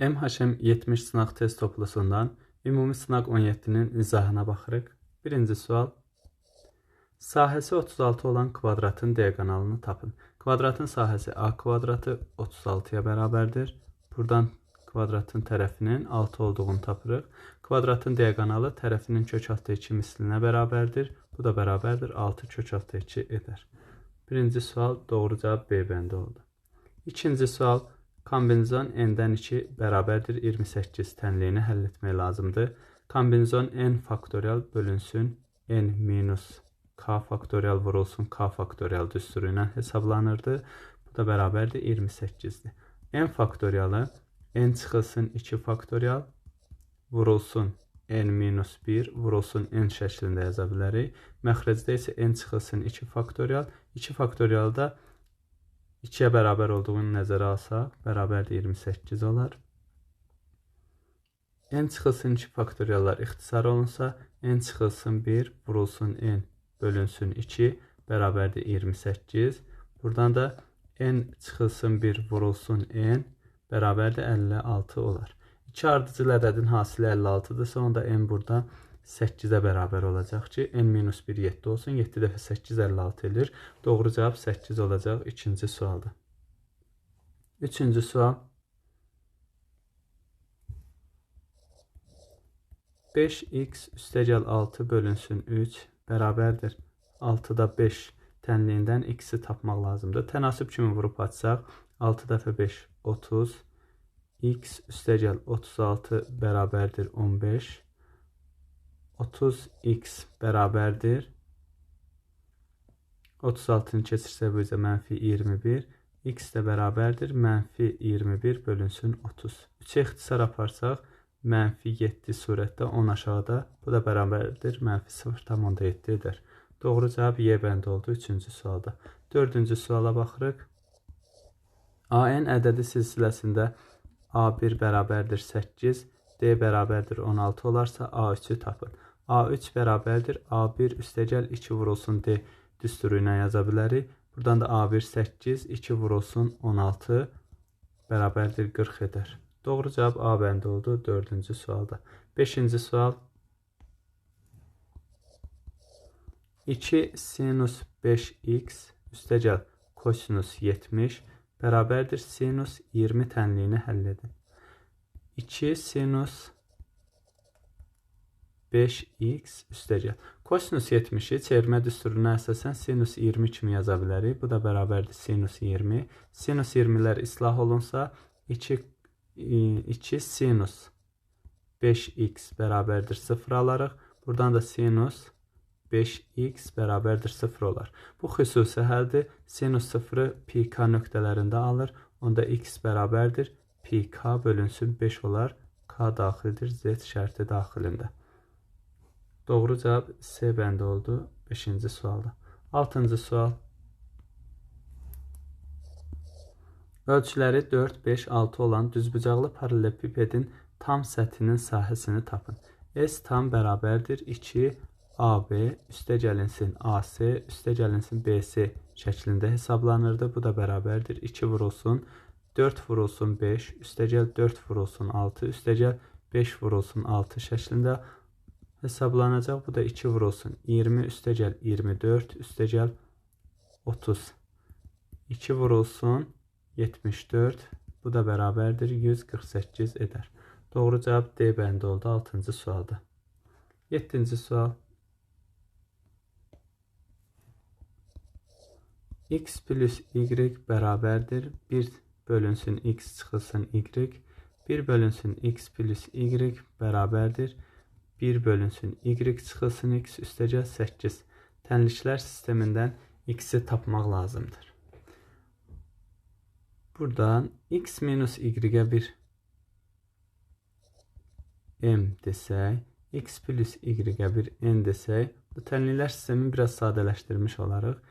MHM 70 sınaq test toplusundan ümumi sınaq 17-nin izahına baxırıq. Birinci sual. Sahəsi 36 olan kvadratın diagonalını tapın. Kvadratın sahəsi A kvadratı 36-ya bərabərdir. Buradan kvadratın tərəfinin 6 olduğunu tapırıq. Kvadratın diagonalı tərəfinin kök altı 2 mislinə bərabərdir. Bu da bərabərdir 6 kök altı 2 edər. Birinci sual doğru cavab B bəndi oldu. İkinci sual. Kombinizon n-dən 2 bərabərdir 28 tənliyini həll etmək lazımdır. Kombinizon n faktorial bölünsün n minus k faktorial vurulsun k faktorial düsturu ilə hesablanırdı. Bu da bərabərdir 28-dir. n faktorialı n çıxılsın 2 faktorial vurulsun n minus 1 vurulsun n şəklində yaza bilərik. Məxrəcdə isə n çıxılsın 2 faktorial. 2 faktorialda 2-yə bərabər olduğunu nəzərə alsaq, bərabərdir 28 olar. n çıxılsın 2 faktoriallar ixtisar olunsa, n çıxılsın 1 vurulsun n bölünsün 2 bərabərdir 28. Buradan da n çıxılsın 1 vurulsun n bərabərdir 56 olar. 2 ardıcıl ədədin hasili 56-dırsa, onda n burada 8-ə bərabər olacaq ki, n-1 7 olsun. 7 dəfə 8 56 edir. Doğru cavab 8 olacaq ikinci sualda. Üçüncü sual. 5x üstəgəl 6 bölünsün 3 bərabərdir. 6-da 5 tənliyindən x-i tapmaq lazımdır. Tənasib kimi vurub açsaq 6 dəfə 5 30 x üstəgəl 36 bərabərdir 15 30x bərabərdir. 36-nı keçirsək bu isə mənfi 21. x də bərabərdir. Mənfi 21 bölünsün 30. 3-ə ixtisar aparsaq, mənfi 7 surətdə 10 aşağıda. Bu da bərabərdir. Mənfi 0,7 edər. Doğru cavab Y bəndi oldu 3-cü sualda. 4-cü suala baxırıq. AN ədədi silsiləsində A1 bərabərdir 8, D bərabərdir 16 olarsa A3-ü tapın. A3 bərabərdir A1 üstəgəl 2 vurulsun D düsturu ilə yaza bilərik. Buradan da A1 8, 2 vurulsun 16 bərabərdir 40 edər. Doğru cavab A bəndi oldu 4-cü sualda. 5-ci sual 2 sinus 5x üstəgəl kosinus 70 bərabərdir sinus 20 tənliyini həll edin. 2 sinus 5x üstəgəl. Kosinus 70-i çevirmə düsturuna əsasən sinus 20 kimi yaza bilərik. Bu da bərabərdir sinus 20. Sinus 20-lər islah olunsa 2 2 sinus 5x bərabərdir 0 alarıq. Buradan da sinus 5x bərabərdir 0 olar. Bu xüsusi həldir. Sinus 0-ı pk nöqtələrində alır. Onda x bərabərdir pk bölünsün 5 olar. k daxildir z şərti daxilində. Doğru cavab C bəndi oldu 5-ci sualda. 6-cı sual. Ölçüləri 4, 5, 6 olan düzbucaqlı paralelipipedin tam səthinin sahəsini tapın. S tam bərabərdir 2 AB üstə gəlinsin AC üstə gəlinsin BC şəklində hesablanırdı. Bu da bərabərdir 2 vurulsun 4 vurulsun 5 üstəgəl 4 vurulsun 6 üstəgəl 5 vurulsun 6 şəklində hesablanacaq. Bu da 2 vurulsun. 20 üstəgəl 24 üstəgəl 30. 2 vurulsun 74. Bu da bərabərdir 148 edər. Doğru cavab D bəndi oldu 6-cı sualda. 7-ci sual. x plus y bərabərdir 1 bölünsün x çıxılsın y 1 bölünsün x plus y bərabərdir 1 bölünsün y çıxılsın x üstəgəl 8. Tənliklər sistemindən x-i tapmaq lazımdır. Buradan x minus y-ə bir m desək, x plus y-ə bir n desək, bu tənliklər sistemini biraz sadələşdirmiş olaraq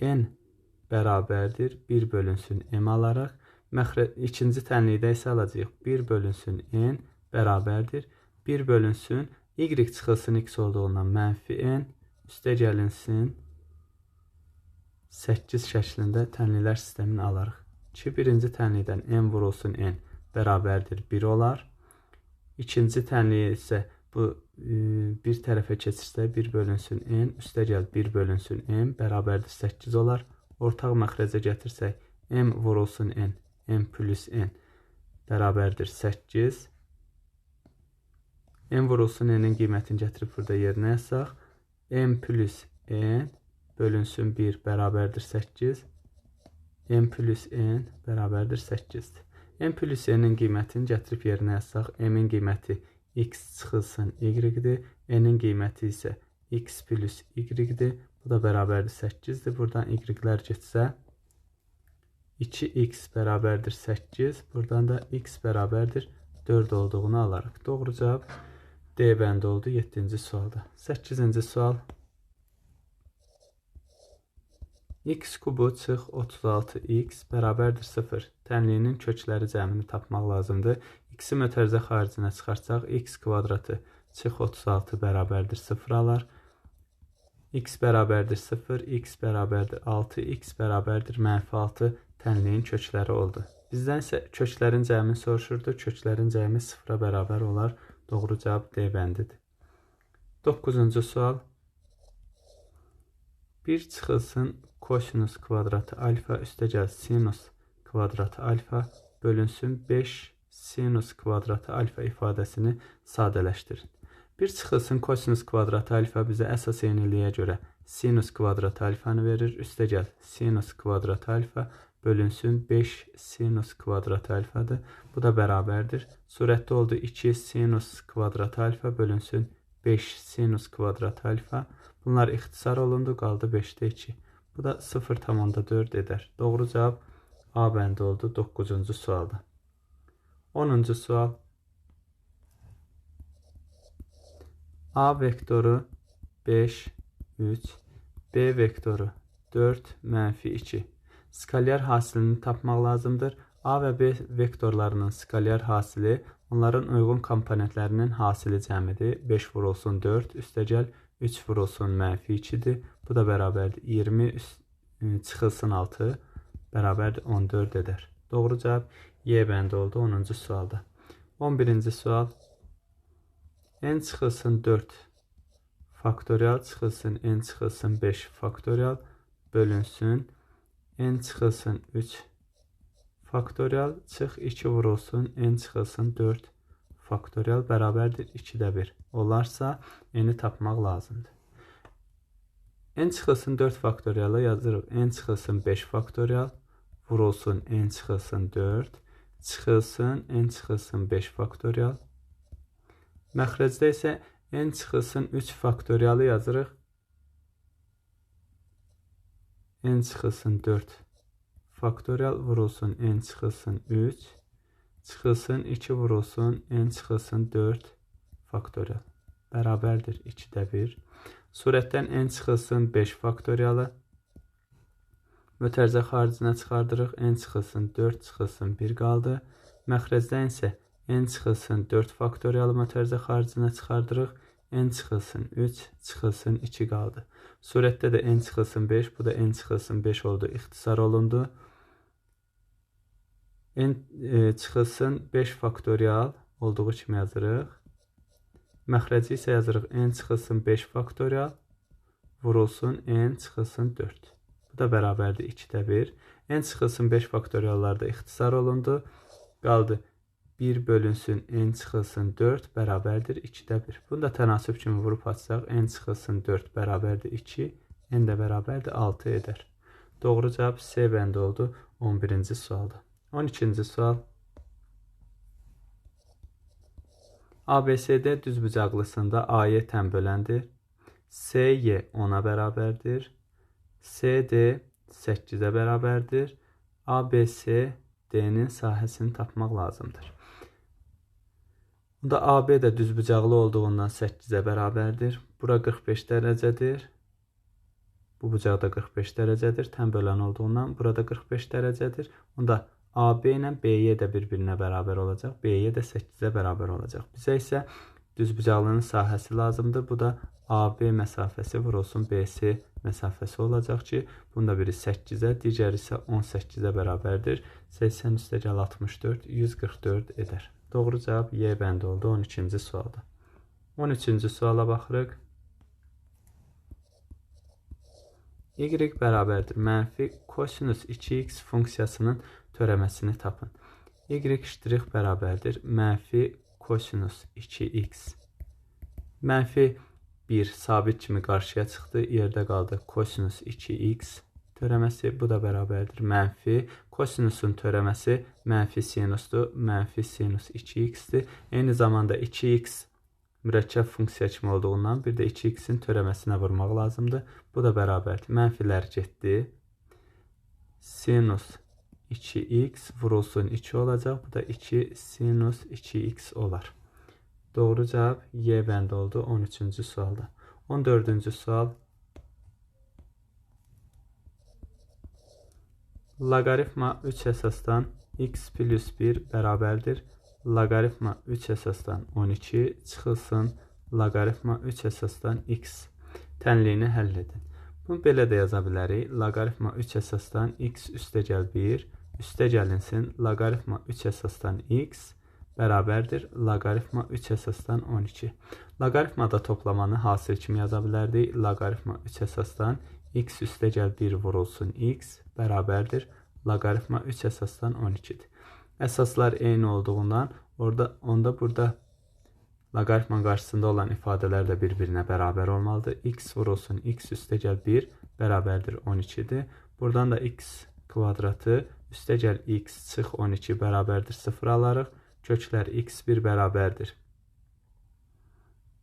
n bərabərdir 1 bölünsün m alaraq, məxrə ikinci tənlikdə isə alacağıq 1 bölünsün n bərabərdir 1 bölünsün y çıxılsın x olduğundan mənfi n üstə gəlinsin 8 şəklində tənliklər sistemini alarıq. 2 birinci tənlikdən n vurulsun n bərabərdir 1 olar. İkinci tənliyi isə bu e, bir tərəfə keçirsə 1 bölünsün n, üstəgəl 1 bölünsün n bərabərdir 8 olar. Ortaq məxrəcə gətirsək m vurulsun n, m plus n bərabərdir 8. M vurulsun n-in qiymətini gətirib burada yerinə yazsaq, m plus n bölünsün 1 bərabərdir 8. m plus n bərabərdir 8-dir. m plus n-in qiymətini gətirib yerinə yazsaq, m-in qiyməti x çıxılsın y-dir, n-in qiyməti isə x plus y-dir. Bu da bərabərdir 8-dir. Buradan y-lər getsə 2x bərabərdir 8. Buradan da x bərabərdir 4 olduğunu alarıq. Doğru cavab D bəndi oldu 7-ci sualda. 8-ci sual x kubu çıx 36x bərabərdir 0. Tənliyinin kökləri cəmini tapmaq lazımdır. x-i mötərizə xaricinə çıxarsaq, x kvadratı çıx 36 bərabərdir 0 alar. x bərabərdir 0, x bərabərdir 6, x bərabərdir mənfi 6 tənliyin kökləri oldu. Bizdən isə köklərin cəmini soruşurdu. Köklərin cəmi 0-a bərabər olar. Doğru cavab D bəndidir. 9-cu sual. 1 çıxılsın kosinus kvadratı alfa üstəgəl sinus kvadratı alfa bölünsün 5 sinus kvadratı alfa ifadəsini sadələşdirin. Bir çıxılsın kosinus kvadratı alfa bizə əsas yeniliyə görə sinus kvadratı alfanı verir. Üstəgəl sinus kvadratı alfa bölünsün 5 sinus kvadratı alfadır. Bu da bərabərdir. Surətdə oldu 2 sinus kvadratı alfa bölünsün 5 sinus kvadratı alfa. Bunlar ixtisar olundu, qaldı 5-də 2. Bu da 0,4 edər. Doğru cavab A bəndi oldu 9-cu sualda. 10-cu sual. A vektoru 5, 3, B vektoru 4, mənfi 2. Skalyar hasilini tapmaq lazımdır. A və B vektorlarının skalyar hasili onların uyğun komponentlərinin hasili cəmidir. 5 vurulsun 4, üstəgəl 3 vurulsun mənfi 2-dir. Bu da bərabərdir 20 üst, e, çıxılsın 6 bərabərdir 14 edər. Doğru cavab Y bəndi oldu 10-cu sualda. 11-ci sual. n çıxılsın 4 faktorial çıxılsın n çıxılsın 5 faktorial bölünsün n çıxılsın 3 faktorial çıx 2 vurulsun n çıxılsın 4 faktorial bərabərdir 2-də 1 olarsa n-i tapmaq lazımdır. n çıxılsın 4 faktorialı yazırıq. n çıxılsın 5 faktorial vurulsun n çıxılsın 4 çıxılsın n çıxılsın 5 faktorial. Məxrəcdə isə n çıxılsın 3 faktorialı yazırıq. N çıxılsın 4 faktorial vurulsun n çıxılsın 3 çıxılsın 2 vurulsun n çıxılsın 4 faktorial bərabərdir 2-də 1. Surətdən n çıxılsın 5 faktorialı mötərizə xaricinə çıxardırıq. n çıxılsın 4 çıxılsın 1 qaldı. Məxrəcdən isə n çıxılsın 4 faktorialı mötərizə xaricinə çıxardırıq. N çıxılsın 3 çıxılsın 2 qaldı. Surətdə də n çıxılsın 5, bu da n çıxılsın 5 oldu, ixtisar olundu n e, çıxılsın 5 faktorial olduğu kimi yazırıq. Məxrəci isə yazırıq n çıxılsın 5 faktorial vurulsun n çıxılsın 4. Bu da bərabərdir 2-də 1. n çıxılsın 5 faktoriallarda ixtisar olundu. Qaldı 1 bölünsün n çıxılsın 4 bərabərdir 2-də 1. Bunu da tənasüb kimi vurub açsaq n çıxılsın 4 bərabərdir 2, n də bərabərdir 6 edər. Doğru cavab C bəndi oldu 11-ci sualda. 12-ci sual. ABCD düzbucaqlısında AY tənböləndir. SY 10-a bərabərdir. CD 8-ə bərabərdir. ABC D-nin sahəsini tapmaq lazımdır. Bunda AB də düzbucaqlı olduğundan 8-ə bərabərdir. Bura 45 dərəcədir. Bu bucaqda 45 dərəcədir. Tənbölən olduğundan burada 45 dərəcədir. Onda AB ilə BY də bir-birinə bərabər olacaq. BY də 8-ə bərabər olacaq. Bizə isə düzbucaqlının sahəsi lazımdır. Bu da AB məsafəsi vurulsun BC məsafəsi olacaq ki, bunda biri 8-ə, digəri isə 18-ə bərabərdir. 80 üstəgəl 64 144 edər. Doğru cavab Y bəndi oldu 12-ci sualda. 13-cü suala baxırıq. Y bərabərdir mənfi kosinus 2x funksiyasının törəməsini tapın. Y ştrix bərabərdir mənfi kosinus 2x. Mənfi 1 sabit kimi qarşıya çıxdı, yerdə qaldı kosinus 2x törəməsi, bu da bərabərdir mənfi kosinusun törəməsi mənfi sinusdur, mənfi sinus 2x-dir. Eyni zamanda 2x mürəkkəb funksiya kimi olduğundan bir də 2x-in törəməsinə vurmaq lazımdır. Bu da bərabərdir. Mənfilər getdi. Sinus 2x vurulsun 2 olacaq. Bu da 2 sinus 2x olar. Doğru cavab Y bəndi oldu 13-cü sualda. 14-cü sual. Loqaritma 3 əsasdan x plus 1 bərabərdir. Loqaritma 3 əsasdan 12 çıxılsın. Loqaritma 3 əsasdan x. Tənliyini həll edin. Bunu belə də yaza bilərik. Loqaritma 3 əsasdan x üstəgəl 1 üstəgəlinsin. Loqaritma 3 əsasdan x bərabərdir loqaritma 3 əsasdan 12. Loqaritmada toplamanı hasil kimi yaza bilərdik. Loqaritma 3 əsasdan x üstəgəl 1 vurulsun x bərabərdir loqaritma 3 əsasdan 12-dir. Əsaslar eyni olduğundan orada onda burada loqaritmanın qarşısında olan ifadələr də bir-birinə bərabər olmalıdır. x vurulsun x üstəgəl 1 bərabərdir 12-dir. Buradan da x kvadratı üstəgəl x çıx 12 bərabərdir 0 alarıq köklər x1 bərabərdir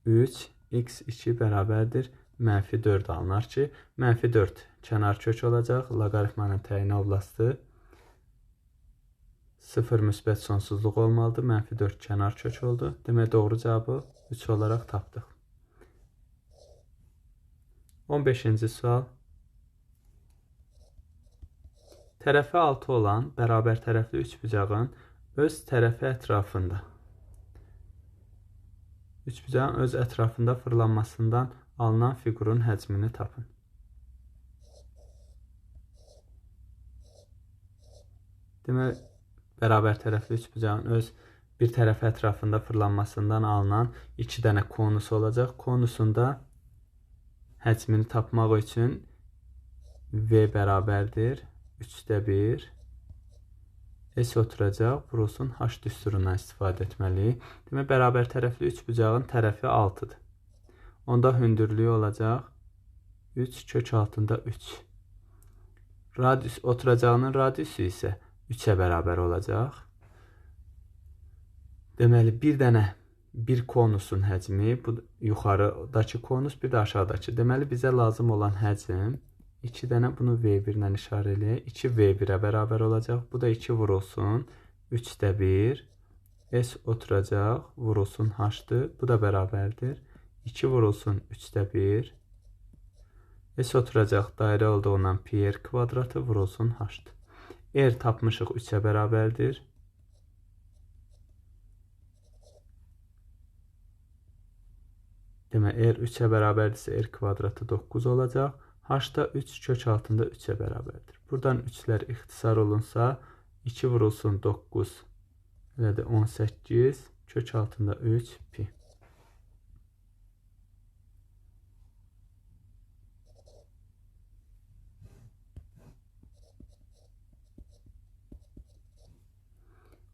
3, x2 bərabərdir mənfi 4 alınar ki, mənfi 4 kənar kök olacaq. Loqaritmanın təyin oblastı 0 müsbət sonsuzluq olmalıdır. Mənfi 4 kənar kök oldu. Demək, doğru cavabı 3 olaraq tapdıq. 15-ci sual. Tərəfi 6 olan bərabər tərəfli üçbucağın öz tərəfi ətrafında. Üçbucağın öz ətrafında fırlanmasından alınan fiqurun həcmini tapın. Demək, bərabər tərəfli üçbucağın öz bir tərəfi ətrafında fırlanmasından alınan iki dənə konus olacaq. Konusunda həcmini tapmaq üçün V bərabərdir 3-də 1 S oturacaq, vurulsun H düsturundan istifadə etməliyik. Demək, bərabər tərəfli üçbucağın tərəfi 6-dır. Onda hündürlüyü olacaq 3 kök altında 3. Radius oturacağının radiusu isə 3-ə bərabər olacaq. Deməli, bir dənə bir konusun həcmi, bu yuxarıdakı konus, bir də aşağıdakı. Deməli, bizə lazım olan həcm 2 dənə bunu V1 ilə işarə eləyək. 2 V1-ə bərabər olacaq. Bu da 2 vurulsun 3-də 1. S oturacaq, vurulsun H-dır. Bu da bərabərdir. 2 vurulsun 3-də 1. S oturacaq dairə olduğundan pi r kvadratı vurulsun H-dır. R tapmışıq 3-ə bərabərdir. Demək, R 3-ə bərabərdirsə R kvadratı 9 olacaq. H da 3 kök altında 3-ə bərabərdir. Buradan 3-lər ixtisar olunsa 2 vurulsun 9 elədir 18 kök altında 3 pi.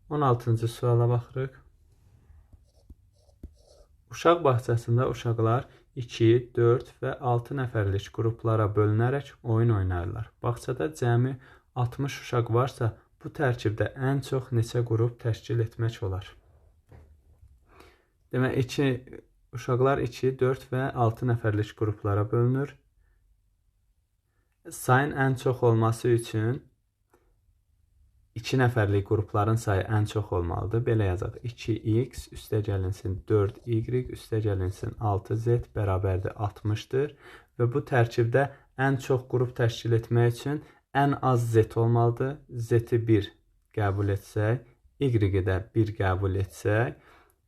On altıncı suala baxırıq. Uşaq bağçasında uşaqlar 2, 4 və 6 nəfərlik qruplara bölünərək oyun oynayırlar. Bağçada cəmi 60 uşaq varsa, bu tərkibdə ən çox neçə qrup təşkil etmək olar? Demək, 2 uşaqlar 2, 4 və 6 nəfərlik qruplara bölünür. Sayın ən çox olması üçün 2 nəfərlik qrupların sayı ən çox olmalıdır. Belə yazaq. 2x üstəgəlinsin 4y üstəgəlinsin 6z bərabərdir 60-dır və bu tərkibdə ən çox qrup təşkil etmək üçün ən az z olmalıdır. Z-i 1 qəbul etsək, y-i də 1 qəbul etsək,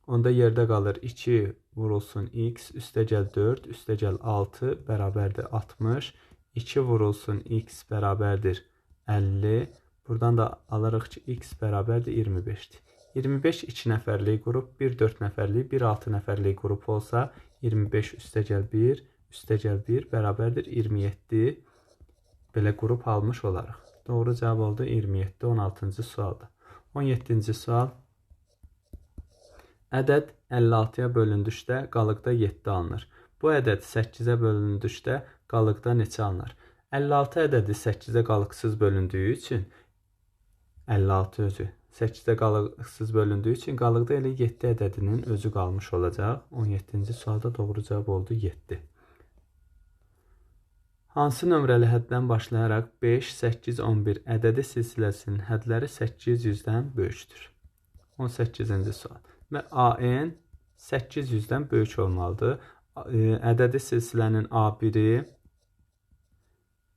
onda yerdə qalır 2 vurulsun x üstəgəl 4 üstəgəl 6 bərabərdir 60. 2 vurulsun x bərabərdir 50. Buradan da alırıq ki, x bərabərdir 25-dir. 25 2 nəfərlik qrup, 1 4 nəfərlik, 1 6 nəfərlik qrup olsa, 25 üstəgəl 1 üstəgəl 1 bərabərdir 27. Belə qrup almış olarıq. Doğru cavab oldu 27. 16-cı sualda. 17-ci sual. Ədəd 56-ya bölündükdə qalıqda 7 alınır. Bu ədəd 8-ə bölündükdə qalıqda neçə alınır? 56 ədədi 8-ə qalıqsız bölündüyü üçün 56 özü 8-də qalıqsız bölündüyü üçün qalıqda elə 7 ədədinin özü qalmış olacaq. 17-ci sualda doğru cavab oldu 7. Hansı nömrəli həddən başlayaraq 5, 8, 11 ədədi silsiləsinin hədləri 800-dən böyükdür? 18-ci sual və AN 800-dən böyük olmalıdır. Ədədi silsilənin A1-i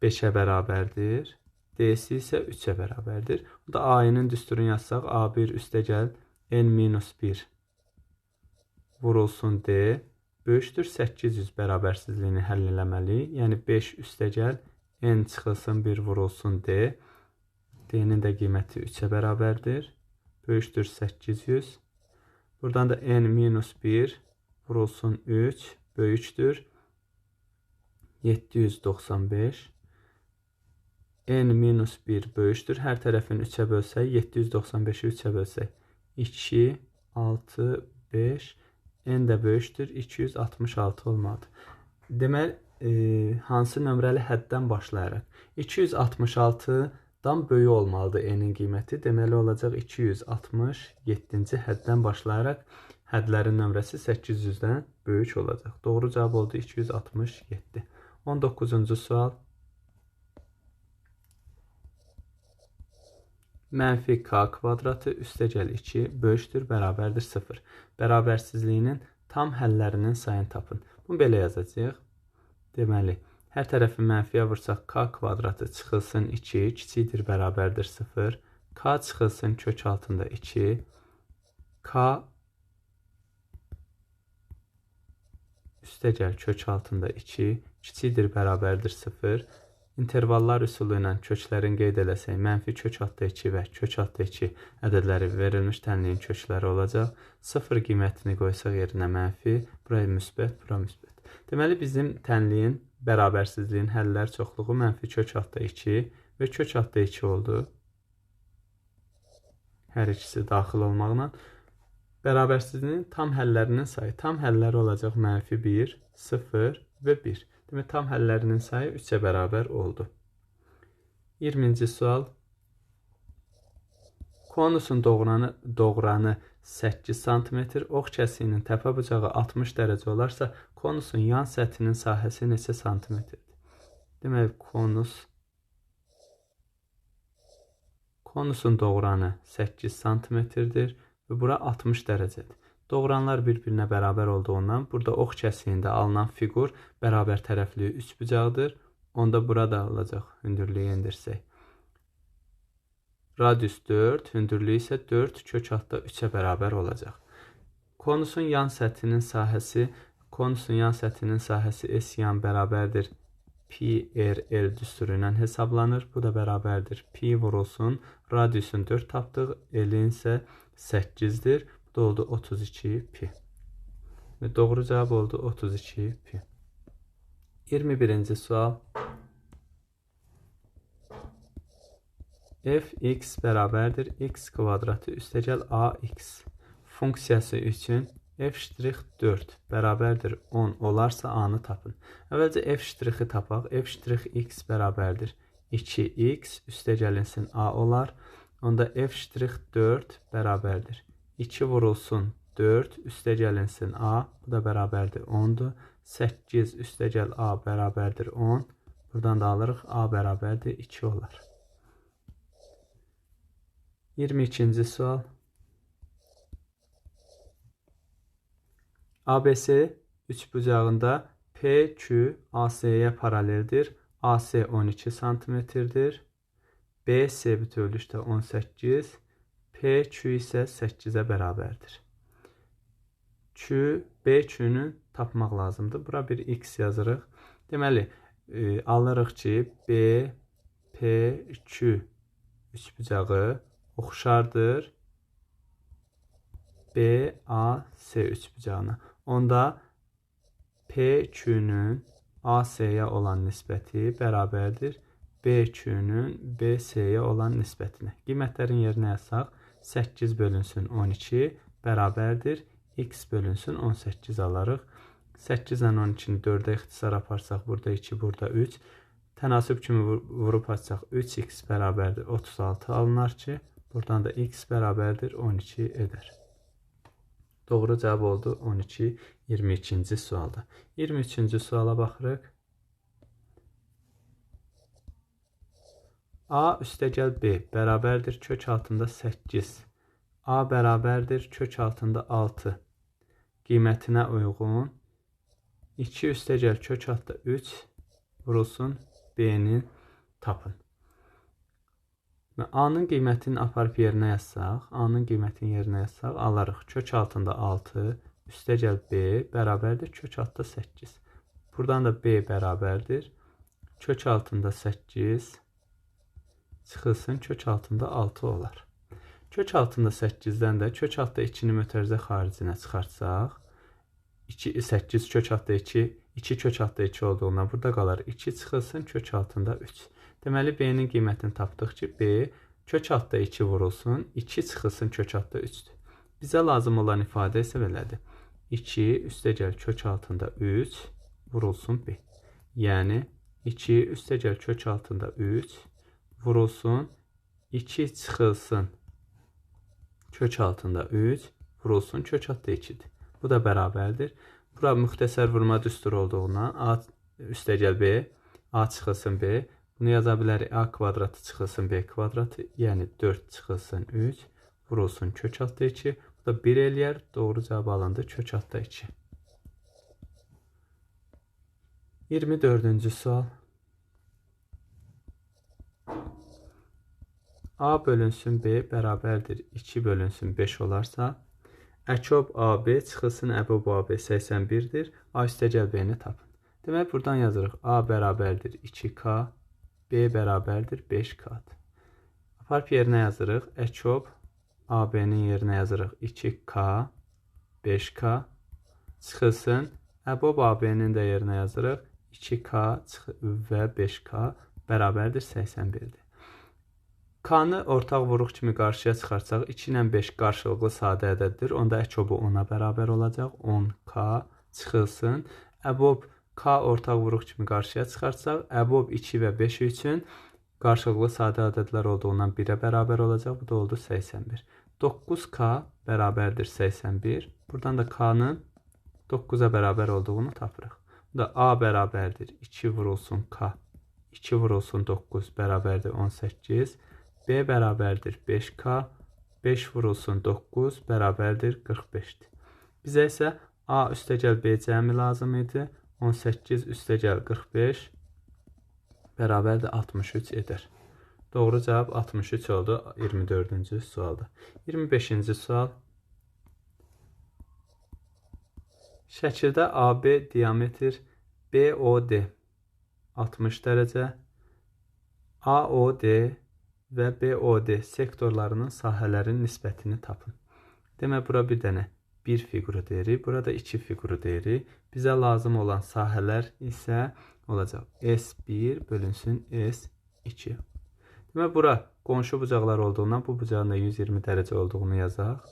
5-ə bərabərdir. D-si isə 3-ə bərabərdir. Bu da A-nin düsturunu yazsaq, A1 üstəgəl N-1 vurulsun D böyükdür 800 bərabərsizliyini həll eləməliyik. Yəni 5 üstəgəl N çıxılsın 1 vurulsun D. D-nin də qiyməti 3-ə bərabərdir. Böyükdür 800. Buradan da n minus 1 vurulsun 3 böyükdür. 795 n minus 1 böyükdür. Hər tərəfini 3-ə bölsək, 795-i 3-ə bölsək, 2, 6, 5, n də böyükdür, 266 olmalıdır. Deməli, e, hansı nömrəli həddən başlayaraq? 266 dan böyük olmalıdır n-in qiyməti. Deməli olacaq 267-ci həddən başlayaraq hədlərin nömrəsi 800-dən böyük olacaq. Doğru cavab oldu 267. 19-cu sual. Mənfi k kvadratı üstəgəl 2 böyükdür, bərabərdir 0. Bərabərsizliyinin tam həllərinin sayını tapın. Bunu belə yazacağıq. Deməli, Hər tərəfi mənfiyə vursaq k kvadratı çıxılsın 2, kiçikdir, bərabərdir 0. k çıxılsın kök altında 2. k üstəgəl kök altında 2, kiçikdir, bərabərdir 0. İntervallar üsulu ilə köklərin qeyd eləsək, mənfi kök altda 2 və kök altda 2 ədədləri verilmiş tənliyin kökləri olacaq. 0 qiymətini qoysaq yerinə mənfi, buraya müsbət, bura müsbət. Deməli, bizim tənliyin bərabərsizliyin həllər çoxluğu mənfi kök altda 2 və kök altda 2 oldu. Hər ikisi daxil olmaqla. Bərabərsizliyin tam həllərinin sayı. Tam həlləri olacaq mənfi 1, 0 və 1. Demək, tam həllərinin sayı 3-ə bərabər oldu. 20-ci sual. Konusun doğranı, doğranı 8 sm, ox kəsiyinin təpə bucağı 60 dərəcə olarsa, konusun yan səthinin sahəsi neçə santimetrdir? Demək, konus konusun doğranı 8 santimetrdir və bura 60 dərəcədir. Doğranlar bir-birinə bərabər olduğundan burada ox kəsiyində alınan fiqur bərabər tərəfli üç bucaqdır. Onda burada olacaq hündürlüyü endirsək. Radius 4, hündürlüyü isə 4 kök altda 3-ə bərabər olacaq. Konusun yan səthinin sahəsi, konusun yan səthinin sahəsi S yan bərabərdir pi r l düsturu ilə hesablanır. Bu da bərabərdir pi vurulsun. Radiusun 4 tapdıq, l-in isə 8-dir. Da oldu 32 pi. Və doğru cavab oldu 32 pi. 21-ci sual. fx bərabərdir x kvadratı üstəgəl ax funksiyası üçün f'4 bərabərdir 10 olarsa a-nı tapın. Əvvəlcə f'-i tapaq. f'(x) bərabərdir 2x üstəgəlinsin a olar. Onda f'4 bərabərdir 2 vurulsun 4 üstəgəlinsin a. Bu da bərabərdir 10-dur. 8 üstəgəl a bərabərdir 10. Buradan da alırıq a bərabərdir 2 olar. 22-ci sual. ABC üçbucağında PQ AC-yə paraleldir. AC 12 santimetrdir. BC bütövlükdə 18, PQ isə 8-ə bərabərdir. Q, B Q-nü tapmaq lazımdır. Bura bir x yazırıq. Deməli, e, alırıq ki, B, P, Q üçbucağı oxşardır B, A, S üçbucağına. Onda P, Q-nün A, S-yə olan nisbəti bərabərdir B, Q-nün B, S-yə olan nisbətinə. Qiymətlərin yerinə yazsaq, 8 bölünsün 12 bərabərdir x bölünsün 18 alarıq. 8 ilə 12-ni 4-ə ixtisar aparsaq, burada 2, burada 3. Tənasüb kimi vurub açsaq 3x bərabərdir 36 alınar ki, buradan da x bərabərdir 12 edər. Doğru cavab oldu 12 22-ci sualda. 23-cü suala baxırıq. A üstəgəl B bərabərdir kök altında 8. A bərabərdir kök altında 6. Qiymətinə uyğun 2 üstəgəl kök altında 3 vurulsun B-ni tapın. A-nın qiymətini aparıb yerinə yazsaq, A-nın qiymətini yerinə yazsaq, alarıq. Kök altında 6, üstə gəl B bərabərdir kök altında 8. Buradan da B bərabərdir. Kök altında 8 çıxılsın, kök altında 6 olar. Kök altında 8-dən də kök altında 2-ni mötərizə xaricinə çıxartsaq, 2, 8 kök altında 2, 2 kök altında 2 olduğundan burada qalar 2 çıxılsın, kök altında 3. Deməli, B-nin qiymətini tapdıq ki, B kök altda 2 vurulsun, 2 çıxılsın kök altda 3-dür. Bizə lazım olan ifadə isə belədir. 2 üstəgəl kök altında 3 vurulsun B. Yəni 2 üstəgəl kök altında 3 vurulsun 2 çıxılsın kök altında 3 vurulsun kök altda 2-dir. Bu da bərabərdir. Bura müxtəsər vurma düsturu olduğundan A üstəgəl B, A çıxılsın B Bunu yaza bilərik. A kvadratı çıxılsın B kvadratı, yəni 4 çıxılsın 3, vurulsun kök altda 2. Bu da 1 eləyər. Doğru cavab alındı kök altda 2. 24-cü sual. A bölünsün B bərabərdir 2 bölünsün 5 olarsa, Əkob AB çıxılsın Əbob AB 81-dir. A üstəgəl B-ni tapın. Demək, buradan yazırıq. A bərabərdir 2K B bərabərdir 5 kat. Aparıb yerinə yazırıq. Əkob AB-nin yerinə yazırıq 2K 5K çıxılsın. Əbob AB-nin də yerinə yazırıq 2K və 5K bərabərdir 81-dir. K-nı ortaq vuruq kimi qarşıya çıxarsaq 2 ilə 5 qarşılıqlı sadə ədəddir. Onda əkobu 10-a bərabər olacaq. 10K çıxılsın. Əbob K ortaq vuruq kimi qarşıya çıxarsaq, əbob 2 və 5 üçün qarşılıqlı sadə ədədlər olduğundan 1-ə bərabər olacaq. Bu da oldu 81. 9K bərabərdir 81. Buradan da K-nın 9-a bərabər olduğunu tapırıq. Bu da A bərabərdir 2 vurulsun K. 2 vurulsun 9 bərabərdir 18. B bərabərdir 5K. 5 vurulsun 9 bərabərdir 45-dir. Bizə isə A üstəgəl B cəmi lazım idi. 18 üstəgəl 45 bərabərdir 63 edər. Doğru cavab 63 oldu 24-cü sualda. 25-ci sual. Şəkildə AB diametr BOD 60 dərəcə, AOD və BOD sektorlarının sahələrin nisbətini tapın. Demək, bura bir dənə bir fiquru deyirik. Burada iki fiquru deyirik. Bizə lazım olan sahələr isə olacaq. S1 bölünsün S2. Demək, bura qonşu bucaqlar olduğundan bu bucağın da 120 dərəcə olduğunu yazaq.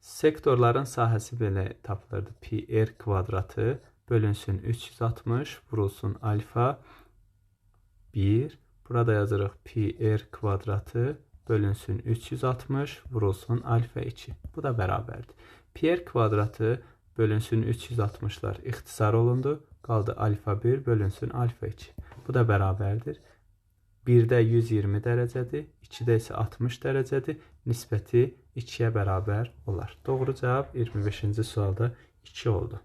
Sektorların sahəsi belə tapılırdı. Pi r kvadratı bölünsün 360 vurulsun alfa 1. Burada yazırıq pi r kvadratı bölünsün 360 vurulsun alfa 2. Bu da bərabərdir. Pi r kvadratı bölünsün 360'lar ixtisar olundu. Qaldı alfa 1 bölünsün alfa 2. Bu da bərabərdir. 1-də 120 dərəcədir, 2-də isə 60 dərəcədir. Nisbəti 2-yə bərabər olar. Doğru cavab 25-ci sualda 2 oldu.